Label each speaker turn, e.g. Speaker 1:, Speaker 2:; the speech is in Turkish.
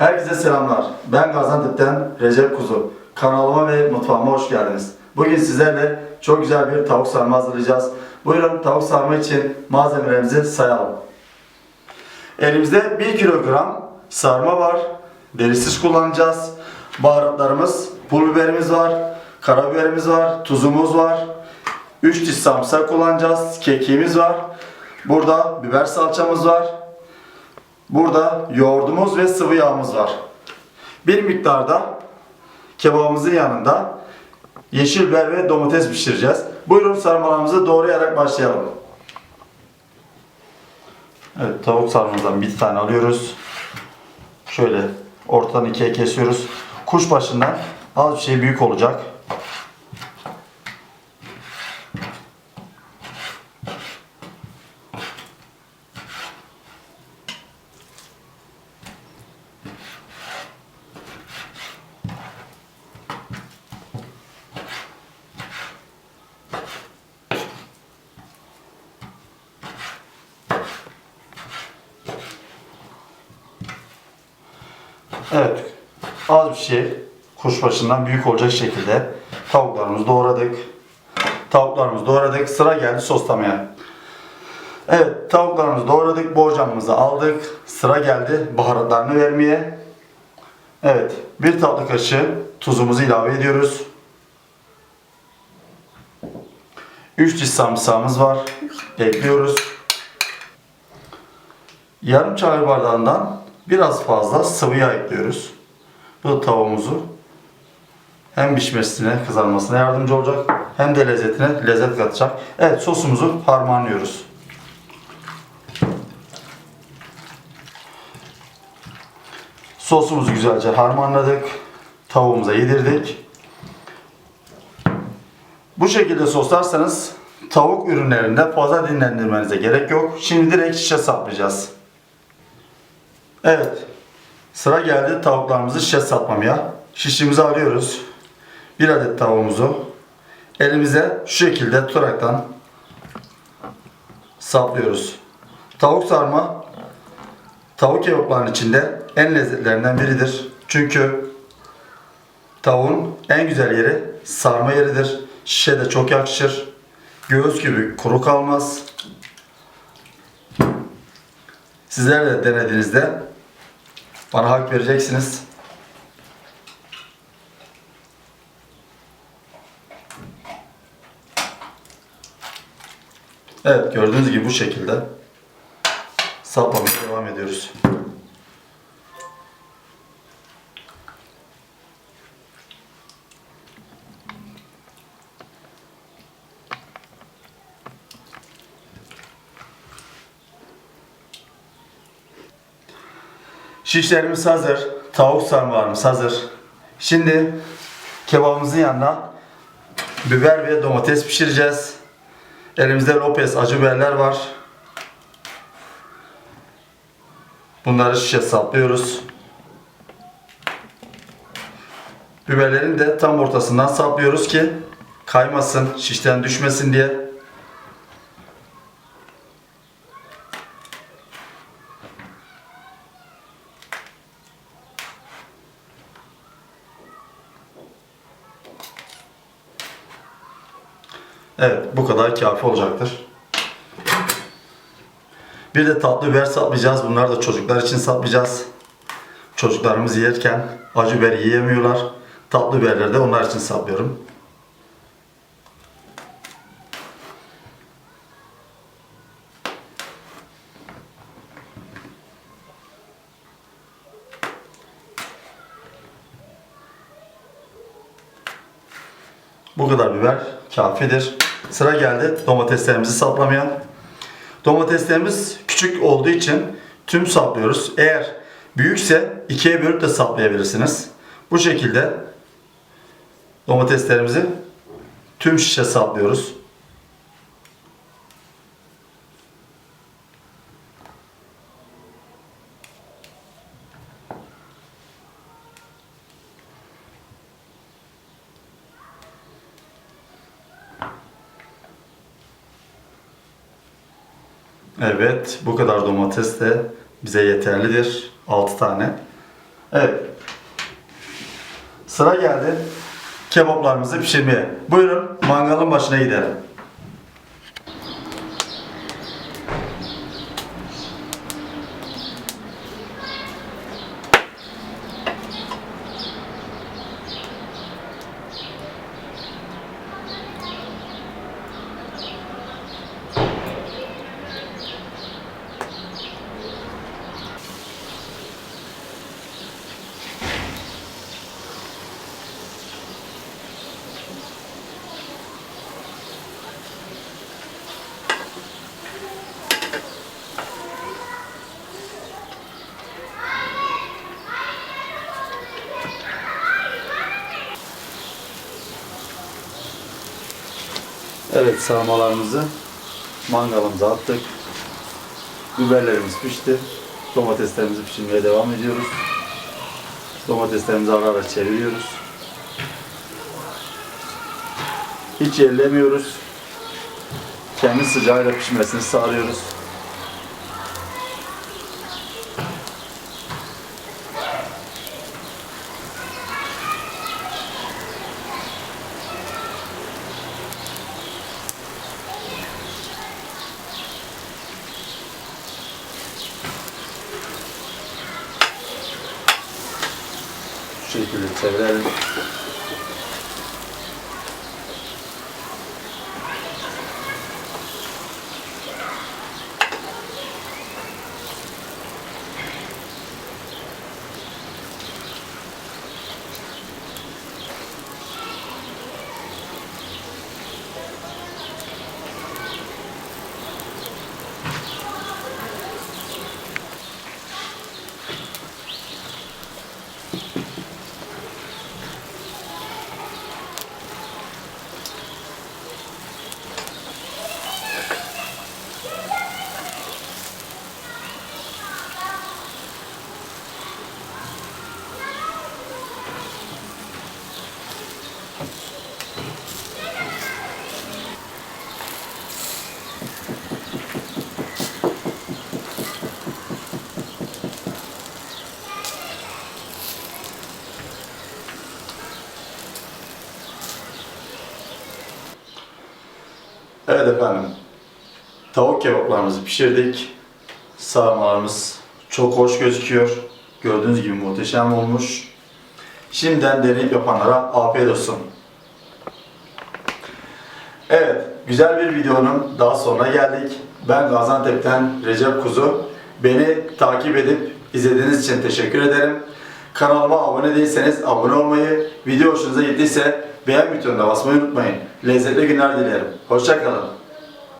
Speaker 1: Herkese selamlar. Ben Gaziantep'ten Recep Kuzu. Kanalıma ve mutfağıma hoş geldiniz. Bugün sizlerle çok güzel bir tavuk sarma hazırlayacağız. Buyurun tavuk sarma için malzemelerimizi sayalım. Elimizde 1 kilogram sarma var. Derisiz kullanacağız. Baharatlarımız, pul biberimiz var, karabiberimiz var, tuzumuz var. 3 diş sarımsak kullanacağız. Kekiğimiz var. Burada biber salçamız var. Burada yoğurdumuz ve sıvı yağımız var. Bir miktarda kebabımızın yanında yeşil biber ve domates pişireceğiz. Buyurun sarmalarımızı doğrayarak başlayalım. Evet tavuk sarmamızdan bir tane alıyoruz. Şöyle ortadan ikiye kesiyoruz. Kuşbaşından az bir şey büyük olacak. Evet. Az bir şey kuşbaşından büyük olacak şekilde tavuklarımızı doğradık. Tavuklarımızı doğradık. Sıra geldi soslamaya. Evet tavuklarımızı doğradık. Borcamımızı aldık. Sıra geldi baharatlarını vermeye. Evet. Bir tatlı kaşığı tuzumuzu ilave ediyoruz. 3 diş sarımsağımız var. Ekliyoruz. Yarım çay bardağından biraz fazla sıvı yağ ekliyoruz. Bu tavuğumuzu hem pişmesine, kızarmasına yardımcı olacak hem de lezzetine lezzet katacak. Evet sosumuzu harmanlıyoruz. Sosumuzu güzelce harmanladık. Tavuğumuza yedirdik. Bu şekilde soslarsanız tavuk ürünlerinde fazla dinlendirmenize gerek yok. Şimdi direkt şişe saplayacağız. Evet. Sıra geldi tavuklarımızı şişe satmamaya. Şişimizi alıyoruz. Bir adet tavuğumuzu elimize şu şekilde tutaraktan saplıyoruz. Tavuk sarma tavuk kebaplarının içinde en lezzetlerinden biridir. Çünkü tavuğun en güzel yeri sarma yeridir. Şişe de çok yakışır. Göğüs gibi kuru kalmaz. Sizler de denediğinizde bana hak vereceksiniz. Evet gördüğünüz gibi bu şekilde saplamaya devam ediyoruz. Şişlerimiz hazır. Tavuk sarmalarımız hazır. Şimdi kebabımızın yanına biber ve domates pişireceğiz. Elimizde Lopez acı biberler var. Bunları şişe saplıyoruz. Biberlerin de tam ortasından saplıyoruz ki kaymasın, şişten düşmesin diye. Evet, bu kadar kafi olacaktır. Bir de tatlı biber saplayacağız. Bunları da çocuklar için saplayacağız. Çocuklarımız yerken acı biber yiyemiyorlar. Tatlı biberleri de onlar için saplıyorum. Bu kadar biber kafidir. Sıra geldi domateslerimizi saplamaya. Domateslerimiz küçük olduğu için tüm saplıyoruz. Eğer büyükse ikiye bölüp de saplayabilirsiniz. Bu şekilde domateslerimizi tüm şişe saplıyoruz. Evet, bu kadar domates de bize yeterlidir. 6 tane. Evet. Sıra geldi kebaplarımızı pişirmeye. Buyurun mangalın başına gidelim. Evet sarmalarımızı mangalımıza attık. Biberlerimiz pişti. Domateslerimizi pişirmeye devam ediyoruz. Domateslerimizi ara ara çeviriyoruz. Hiç ellemiyoruz. Kendi sıcağıyla pişmesini sağlıyoruz. Şu şekilde efendim. Tavuk kebaplarımızı pişirdik. Sarmalarımız çok hoş gözüküyor. Gördüğünüz gibi muhteşem olmuş. Şimdiden deneyip yapanlara afiyet olsun. Evet, güzel bir videonun daha sonuna geldik. Ben Gaziantep'ten Recep Kuzu. Beni takip edip izlediğiniz için teşekkür ederim. Kanalıma abone değilseniz abone olmayı, video hoşunuza gittiyse beğen butonuna basmayı unutmayın. Lezzetli günler dilerim. Hoşçakalın.